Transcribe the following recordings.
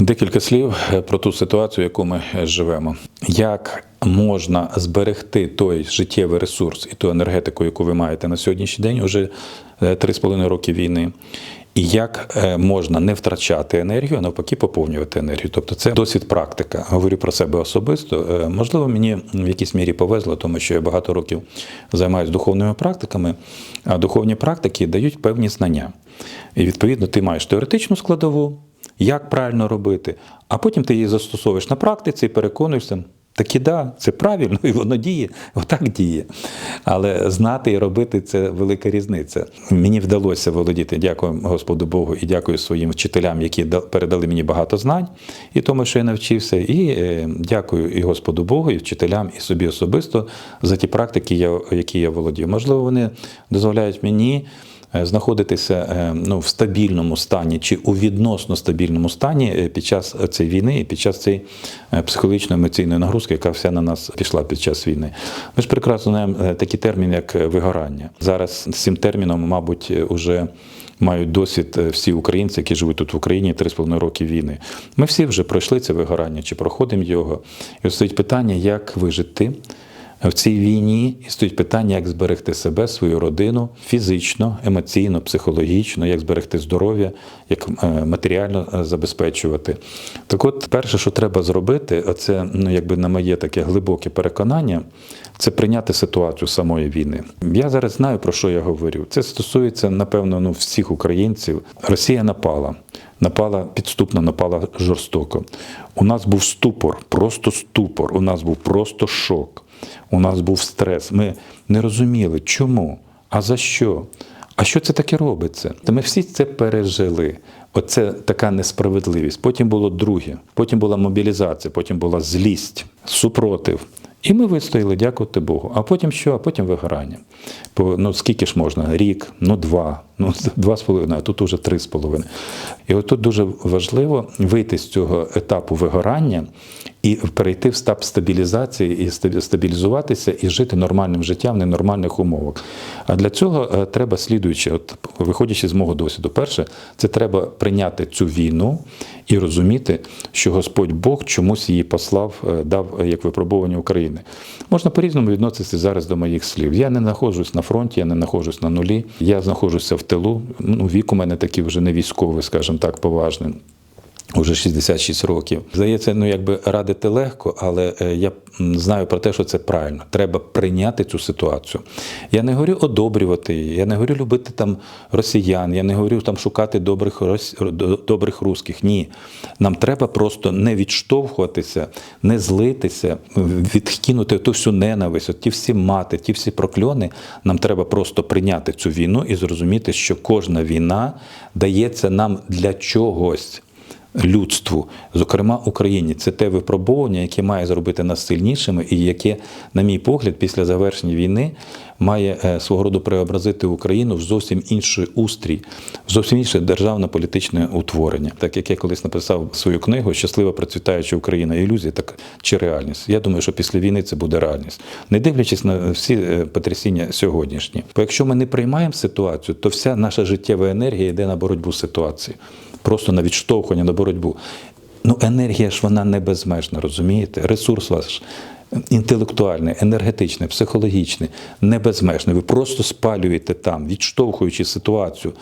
Декілька слів е, про ту ситуацію, яку ми е, живемо. Як можна зберегти той життєвий ресурс і ту енергетику, яку ви маєте на сьогоднішній день, уже е, 3,5 роки війни. І як е, можна не втрачати енергію, а навпаки, поповнювати енергію. Тобто це досвід практика. Говорю про себе особисто. Е, Можливо, мені в якійсь мірі повезло, тому що я багато років займаюся духовними практиками, а духовні практики дають певні знання. І відповідно ти маєш теоретичну складову, як правильно робити, а потім ти її застосовуєш на практиці і переконуєшся. Так і да, це правильно, і воно діє, отак діє. Але знати і робити це велика різниця. Мені вдалося володіти, дякую Господу Богу і дякую своїм вчителям, які передали мені багато знань і тому, що я навчився. І е, дякую і Господу Богу, і вчителям, і собі особисто за ті практики, які я володію. Можливо, вони дозволяють мені знаходитися е, ну, в стабільному стані чи у відносно стабільному стані е, під час цієї війни і під час цієї е, психологічно-емоційної нагрузки, яка вся на нас пішла під час війни. Ми ж прекрасно знаємо е, такий термін, як е, вигорання. Зараз з цим терміном, мабуть, вже мають досвід е, всі українці, які живуть тут в Україні 3,5 роки війни. Ми всі вже пройшли це вигорання чи проходимо його. І ось стоїть питання, як вижити в цій війні і питання, як зберегти себе, свою родину фізично, емоційно, психологічно, як зберегти здоров'я, як е, матеріально е, забезпечувати. Так от, перше, що треба зробити, це ну, якби на моє таке глибоке переконання, це прийняти ситуацію самої війни. Я зараз знаю, про що я говорю. Це стосується, напевно, ну, всіх українців. Росія напала. Напала підступно, напала жорстоко. У нас був ступор, просто ступор. У нас був просто шок. У нас був стрес. Ми не розуміли, чому, а за що. А що це таке робиться? Та ми всі це пережили. Оце така несправедливість. Потім було друге, потім була мобілізація, потім була злість, супротив. І ми вистояли, дякувати Богу. А потім що? А потім вигорання. Ну скільки ж можна? Рік, ну два, ну два з половиною, а тут уже три з половиною. І от тут дуже важливо вийти з цього етапу вигорання і перейти в стап стабілізації і стабілізуватися і жити нормальним життям в ненормальних умовах. А для цього е, треба слідуюче, от виходячи з мого досвіду, перше, це треба прийняти цю війну і розуміти, що Господь Бог чомусь її послав, е, дав е, як випробування України. Можна по-різному відноситися зараз до моїх слів. Я не знаходжусь на фронті, я не знаходжусь на нулі, я знаходжуся в тилу. Ну, вік у мене такий вже не військовий, скажімо так, поважний. Уже 66 років. Здається, ну якби радити легко, але е, я знаю про те, що це правильно. Треба прийняти цю ситуацію. Я не говорю одобрювати її, я не говорю любити там росіян, я не говорю там шукати добрих рос- добрих русських. Ні. Нам треба просто не відштовхуватися, не злитися, відкинути ту всю ненависть, от ті всі мати, ті всі прокльони. Нам треба просто прийняти цю війну і зрозуміти, що кожна війна дається нам для чогось людству, зокрема Україні. Це те випробування, яке має зробити нас сильнішими, і яке, на мій погляд, після завершення війни має е, свого роду преобразити Україну в зовсім інший устрій, в зовсім інше державно-політичне утворення. Так як я колись написав свою книгу Щаслива процвітаюча Україна ілюзія так чи реальність. Я думаю, що після війни це буде реальність, не дивлячись на всі е, потрясіння сьогоднішні. Бо якщо ми не приймаємо ситуацію, то вся наша життєва енергія йде на боротьбу з ситуацією просто на відштовхування, на боротьбу. Ну, енергія ж вона не безмежна, розумієте? Ресурс ваш інтелектуальний, енергетичний, психологічний, не безмежний. Ви просто спалюєте там, відштовхуючи ситуацію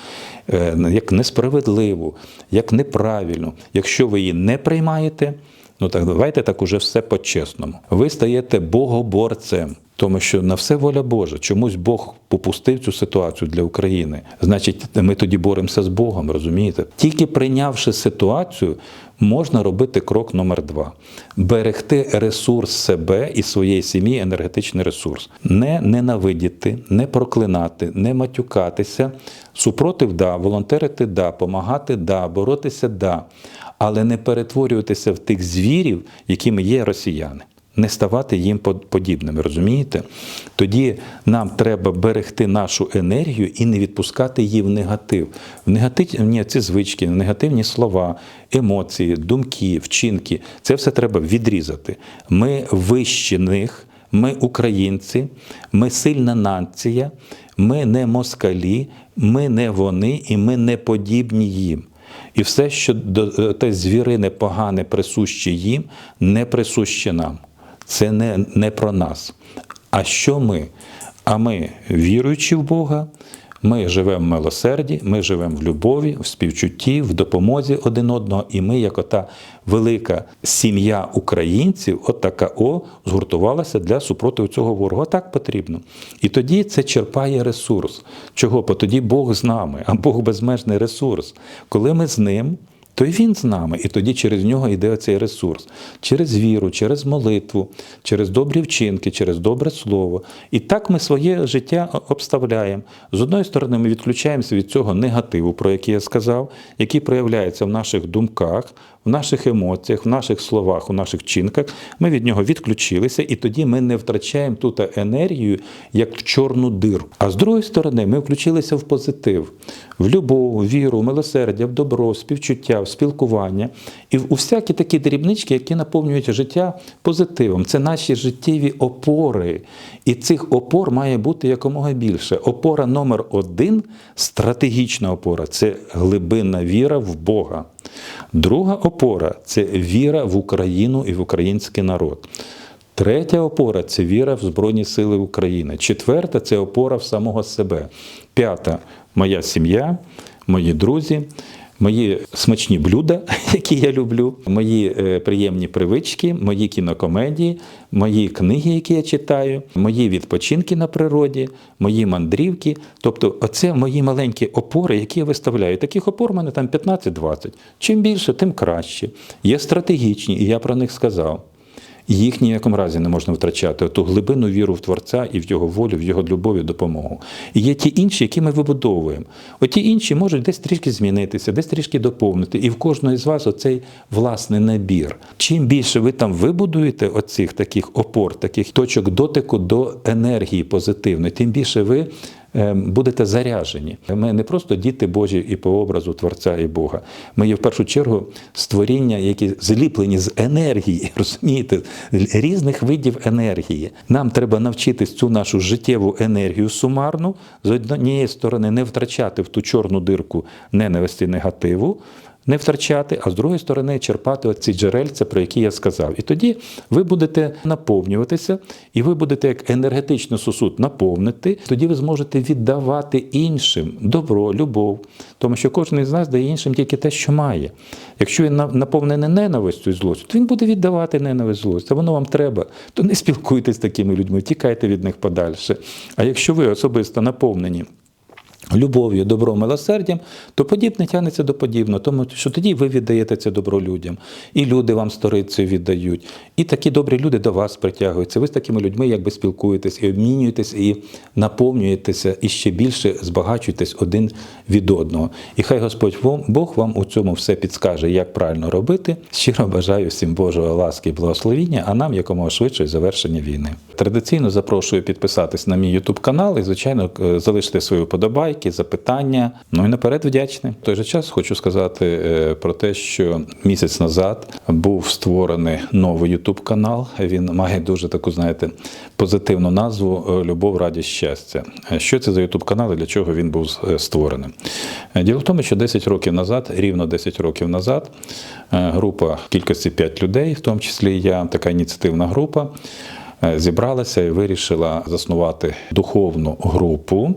е, як несправедливу, як неправильну. Якщо ви її не приймаєте, ну так давайте так уже все по-чесному. Ви стаєте богоборцем. Тому що на все воля Божа. Чомусь Бог попустив цю ситуацію для України. Значить, ми тоді боремося з Богом, розумієте? Тільки прийнявши ситуацію, можна робити крок номер два: берегти ресурс себе і своєї сім'ї, енергетичний ресурс. Не ненавидіти, не проклинати, не матюкатися. Супротив, да, волонтерити, да, помагати, да, боротися, да. Але не перетворюватися в тих звірів, якими є росіяни не ставати їм под- подібними, розумієте? Тоді нам треба берегти нашу енергію і не відпускати її в негатив. В негативні ці звички, в негативні слова, емоції, думки, вчинки це все треба відрізати. Ми вищі них, ми українці, ми сильна нація, ми не москалі, ми не вони і ми не подібні їм. І все, що до- те звірине погане присуще їм, не присуще нам. Це не, не про нас. А що ми? А ми, віруючи в Бога, ми живемо в милосерді, ми живемо в любові, в співчутті, в допомозі один одного, і ми, як ота велика сім'я українців, от така о, згуртувалася для супротиву цього ворога. Так потрібно. І тоді це черпає ресурс. Чого? Бо тоді Бог з нами, а Бог безмежний ресурс. Коли ми з ним. То й він з нами, і тоді через нього йде цей ресурс. Через віру, через молитву, через добрі вчинки, через добре слово. І так ми своє життя обставляємо. З одної сторони, ми відключаємося від цього негативу, про який я сказав, який проявляється в наших думках, в наших емоціях, в наших словах, у наших вчинках. Ми від нього відключилися, і тоді ми не втрачаємо тут енергію, як в чорну дирку. А з другої сторони, ми включилися в позитив, в любов, віру, милосердя, в добро, співчуття, в спілкування і у всякі такі дрібнички, які наповнюють життя позитивом. Це наші життєві опори. І цих опор має бути якомога більше. Опора номер один стратегічна опора це глибинна віра в Бога. Друга опора це віра в Україну і в український народ. Третя опора це віра в Збройні Сили України. Четверта це опора в самого себе. П'ята моя сім'я, мої друзі, мої смачні блюда, які я люблю, мої е, приємні привички, мої кінокомедії, мої книги, які я читаю, мої відпочинки на природі, мої мандрівки. Тобто, оце мої маленькі опори, які я виставляю. Таких опор у мене там 15-20. Чим більше, тим краще. Є стратегічні, і я про них сказав. Їх ніякому разі не можна втрачати, ту глибину віру в Творця і в його волю, в його любов і допомогу. І є ті інші, які ми вибудовуємо. Оті інші можуть десь трішки змінитися, десь трішки доповнити. І в кожного з вас оцей власний набір. Чим більше ви там вибудуєте оцих таких опор, таких точок дотику до енергії позитивної, тим більше ви будете заряжені. Ми не просто діти Божі і по образу Творця і Бога. Ми є в першу чергу створіння, які зліплені з енергії, розумієте, різних видів енергії. Нам треба навчитись цю нашу життєву енергію сумарну з однієї сторони не втрачати в ту чорну дирку ненависті негативу. Не втрачати, а з другої сторони черпати оці джерельця, про які я сказав. І тоді ви будете наповнюватися, і ви будете як енергетичний сосуд наповнити. Тоді ви зможете віддавати іншим добро, любов, тому що кожен із нас дає іншим тільки те, що має. Якщо він на- наповнений ненавистю і злостю, то він буде віддавати ненависть злость. А воно вам треба, то не спілкуйтесь з такими людьми, тікайте від них подальше. А якщо ви особисто наповнені. Любов'ю, добром, милосердям, то подібне тягнеться до подібного, тому що тоді ви віддаєте це добро людям, і люди вам сторицею віддають, і такі добрі люди до вас притягуються. Ви з такими людьми якби спілкуєтесь і обмінюєтесь, і наповнюєтеся, і ще більше збагачуєтесь один від одного. І хай Господь вам, Бог вам у цьому все підскаже, як правильно робити. Щиро бажаю всім Божого ласки і благословіння, а нам якомога швидше завершення війни. Традиційно запрошую підписатись на мій YouTube канал і, звичайно, е, залишити свої вподобайки, запитання. Ну і наперед вдячний. В той же час хочу сказати е, про те, що місяць назад був створений новий YouTube канал. Він має дуже таку, знаєте, позитивну назву е, Любов, радість, щастя. Е, Що це за YouTube канал і для чого він був створений? Діло в тому, що 10 років назад, рівно 10 років назад, група кількості 5 людей, в тому числі я, така ініціативна група зібралася і вирішила заснувати духовну групу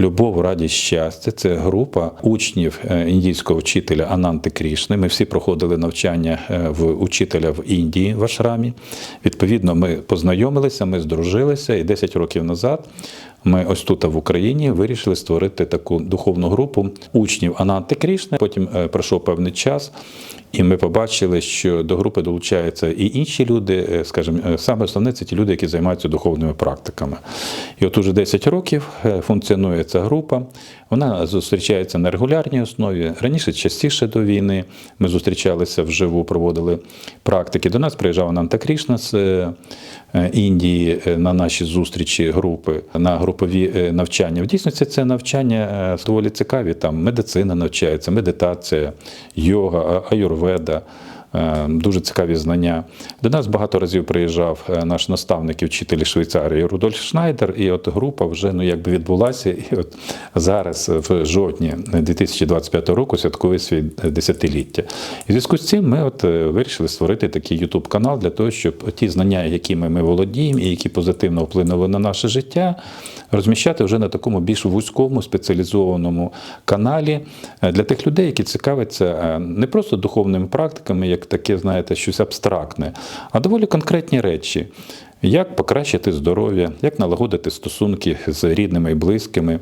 Любов, радість, щастя. Це група учнів е, індійського вчителя Ананти Крішни. Ми всі проходили навчання е, в учителя в Індії в Ашрамі. Відповідно, ми познайомилися, ми здружилися, і 10 років назад ми ось тут в Україні вирішили створити таку духовну групу учнів Ананти Крішни. Потім е, пройшов певний час. І ми побачили, що до групи долучаються і інші люди, е, скажімо, е, саме основне це ті люди, які займаються духовними практиками. І от уже 10 років функціонує ця група. Вона зустрічається на регулярній основі. Раніше частіше до війни ми зустрічалися вживу, проводили практики. До нас приїжджав Ананта Крішна з Індії на наші зустрічі групи, на групові е, навчання. В дійсності це навчання е, доволі цікаві. Там медицина навчається, медитація, йога, аюрведа. Е, дуже цікаві знання. До нас багато разів приїжджав е, наш наставник і вчитель Швейцарії Рудольф Шнайдер, і от група вже ну якби відбулася. І от зараз, в жовтні 2025 року, святкує свій десятиліття. І в зв'язку з цим ми от е, вирішили створити такий YouTube канал для того, щоб ті знання, якими ми володіємо і які позитивно вплинули на наше життя, розміщати вже на такому більш вузькому спеціалізованому каналі е, для тих людей, які цікавляться е, не просто духовними практиками, як таке, знаєте, щось абстрактне, а доволі конкретні речі. Як покращити здоров'я, як налагодити стосунки з рідними і близькими,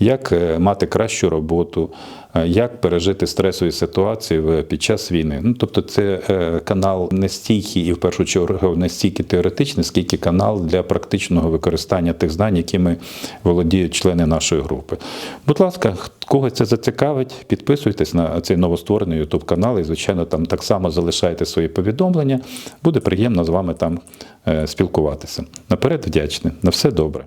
як е, мати кращу роботу, е, як пережити стресові ситуації під час війни. Ну, тобто, це е, канал не стільки і в першу чергу не стільки теоретичний, скільки канал для практичного використання тих знань, якими володіють члени нашої групи. Будь ласка, кого це зацікавить, підписуйтесь на цей новостворений YouTube канал і, звичайно, там так само залишайте свої повідомлення. Буде приємно з вами там е, спілкуватися. Наперед вдячний. На все добре.